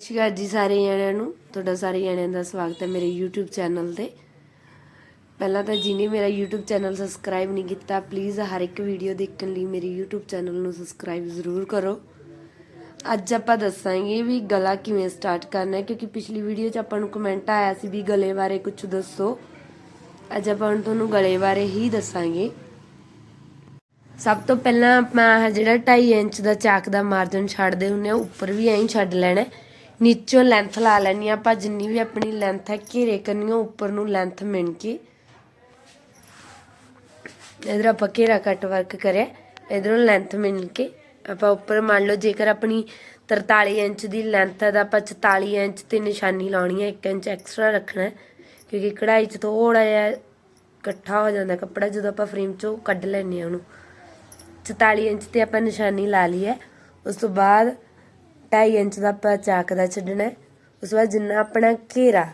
ਸਤਿ ਸ਼੍ਰੀ ਅਕਾਲ ਜੀ ਸਾਰੇ ਜਣਿਆਂ ਨੂੰ। ਤੁਹਾਡਾ ਸਾਰੇ ਜਣਿਆਂ ਦਾ ਸਵਾਗਤ ਹੈ ਮੇਰੇ YouTube ਚੈਨਲ ਤੇ। ਪਹਿਲਾਂ ਤਾਂ ਜਿਹਨੇ ਮੇਰਾ YouTube ਚੈਨਲ ਸਬਸਕ੍ਰਾਈਬ ਨਹੀਂ ਕੀਤਾ ਪਲੀਜ਼ ਹਰ ਇੱਕ ਵੀਡੀਓ ਦੇਖਣ ਲਈ ਮੇਰੇ YouTube ਚੈਨਲ ਨੂੰ ਸਬਸਕ੍ਰਾਈਬ ਜ਼ਰੂਰ ਕਰੋ। ਅੱਜ ਆਪਾਂ ਦੱਸਾਂਗੇ ਵੀ ਗਲਾ ਕਿਵੇਂ ਸਟਾਰਟ ਕਰਨਾ ਹੈ, ਕਿਉਂਕਿ ਪਿਛਲੀ ਵੀਡੀਓ 'ਚ ਆਪਾਂ ਨੂੰ ਕਮੈਂਟ ਆਇਆ ਸੀ ਵੀ ਗਲੇ ਬਾਰੇ ਕੁਝ ਦੱਸੋ। ਅੱਜ ਆਪਾਂ ਹੁਣ ਤੁਹਾਨੂੰ ਗਲੇ ਬਾਰੇ ਹੀ ਦੱਸਾਂਗੇ। ਸਭ ਤੋਂ ਪਹਿਲਾਂ ਆਪਾਂ ਜਿਹੜਾ 2.5 ਇੰਚ ਦਾ ਚਾਕ ਦਾ ਮਾਰਜਨ ਛੱਡਦੇ ਹੁੰਨੇ ਆ ਉੱਪਰ ਵੀ ਐਂ ਛੱਡ ਲੈਣਾ ਹੈ। ਨੀਚੋਂ ਲੈਂਥ ਲਾ ਲੈਣੀ ਆ ਆਪਾਂ ਜਿੰਨੀ ਵੀ ਆਪਣੀ ਲੈਂਥ ਹੈ, ਘੇਰੇ ਕਰਨੀ ਆ ਉੱਪਰ ਨੂੰ ਲੈਂਥ ਮਿਣ ਕੇ। ਇਧਰ ਆਪਾਂ ਘੇਰਾ ਕੱਟ ਵਰਕ ਕਰਿਆ, ਇਧਰੋਂ ਲੈਂਥ ਮਿਣ ਕੇ। ਆਪਾਂ ਉੱਪਰ ਮੰਨ ਲਓ, ਜੇਕਰ ਆਪਣੀ 43 ਇੰਚ ਦੀ ਲੈਂਥ ਹੈ, ਤਾਂ ਆਪਾਂ 44 ਇੰਚ ਤੇ ਨਿਸ਼ਾਨੀ ਲਾਉਣੀ ਹੈ 1 ਇੰਚ ਐਕਸਟਰਾ ਰੱਖਣਾ ਹੈ। ਕਿਉਂਕਿ ਕਢਾਈ 'ਚ ਥੋੜਾ ਜਿਹਾ ਇਕੱਠਾ ਹੋ ਜਾਂਦਾ ਕੱਪੜਾ, ਜਦੋਂ ਆਪਾਂ ਫਰੇਮ 'ਚੋਂ ਕੱਢ ਲੈਂਦੇ ਆ ਉਹਨੂੰ। 44 ਇੰਚ ਤੇ ਆਪਾਂ ਨਿਸ਼ਾਨੀ ਲਾ ਲਈ ਹੈ। ਉਸ ਤੋਂ ਬਾਅਦ ਢਾਈ ਇੰਚ ਦਾ ਆਪਾਂ ਚਾਕ ਦਾ ਛੱਡਣਾ ਉਸ ਤੋਂ ਬਾਅਦ ਜਿੰਨਾ ਆਪਣਾ ਘੇਰਾ,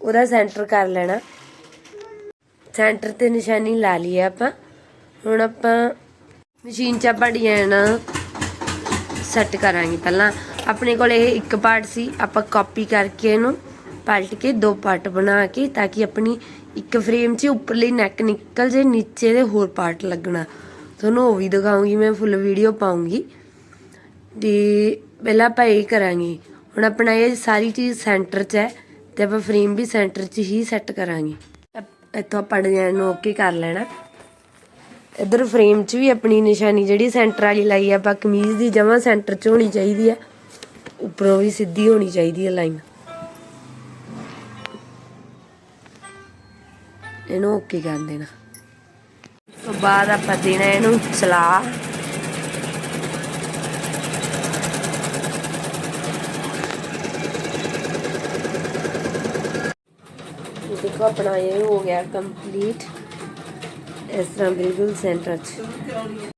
ਉਹਦਾ ਸੈਂਟਰ ਕਰ ਲੈਣਾ। ਸੈਂਟਰ ਤੇ ਨਿਸ਼ਾਨੀ ਲਾ ਲਈ ਆਪਾਂ। ਹੁਣ ਆਪਾਂ ਮਸ਼ੀਨ 'ਚ ਆਪਾਂ ਡਿਜ਼ਾਈਨ ਸੈੱਟ ਕਰਾਂਗੇ। ਪਹਿਲਾਂ ਆਪਣੇ ਕੋਲ ਇਹ ਇੱਕ ਪਾਰਟ ਸੀ, ਆਪਾਂ ਕਾਪੀ ਕਰਕੇ ਇਹਨੂੰ ਪਲਟ ਕੇ ਦੋ ਪਾਰਟ ਬਣਾ ਕੇ ਤਾਂ ਕਿ ਆਪਣੀ ਇੱਕ ਫਰੇਮ 'ਚ ਉੱਪਰਲੀ ਨੈਕ ਨਿਕਲ ਜੇ, ਨੀਚੇ ਦੇ ਹੋਰ ਪਾਰਟ ਲੱਗਣਾ। ਤੁਹਾਨੂੰ ਉਹ ਵੀ ਦਿਖਾਉਂਗੀ, ਮੈਂ ਫੁੱਲ ਵੀਡੀਓ ਪਾਉਂਗੀ। ਤੇ ਪਹਿਲਾਂ ਆਪਾਂ ਇਹ ਕਰਾਂਗੇ। ਹੁਣ ਆਪਣਾ ਇਹ ਸਾਰੀ ਚੀਜ਼ ਸੈਂਟਰ 'ਚ ਹੈ ਤੇ ਆਪਾਂ ਫਰੇਮ ਵੀ ਸੈਂਟਰ 'ਚ ਹੀ ਸੈੱਟ ਕਰਾਂਗੇ। ਇੱਥੋਂ ਆਪਾਂ ਡਿਜ਼ਾਈਨ ਨੂੰ ਓਕੇ ਕਰ ਲੈਣਾ। ਇਧਰ ਫਰੇਮ 'ਚ ਵੀ ਆਪਣੀ ਨਿਸ਼ਾਨੀ ਜਿਹੜੀ ਸੈਂਟਰ ਵਾਲੀ ਲਾਈ ਆ, ਆਪਾਂ ਕਮੀਜ਼ ਦੀ ਜਮਾਂ ਸੈਂਟਰ 'ਚ ਹੋਣੀ ਚਾਹੀਦੀ ਆ। ਉੱਪਰੋਂ ਵੀ ਸਿੱਧੀ ਹੋਣੀ ਚਾਹੀਦੀ ਹੈ ਲਾਈਨ ਇਹਨੂੰ ਓਕੇ ਕਰ ਦੇਣਾ। ਉਸ ਤੋਂ ਬਾਅਦ ਆਪਾਂ ਦੇਣਾ ਇਹਨੂੰ ਚਲਾ ਦੇਖੋ ਆਪਣਾ ਇਹ ਹੋ ਗਿਆ ਕੰਪਲੀਟ ਇਸ ਤਰ੍ਹਾਂ ਬਿਲਕੁਲ ਸੈਂਟਰ 'ਚ।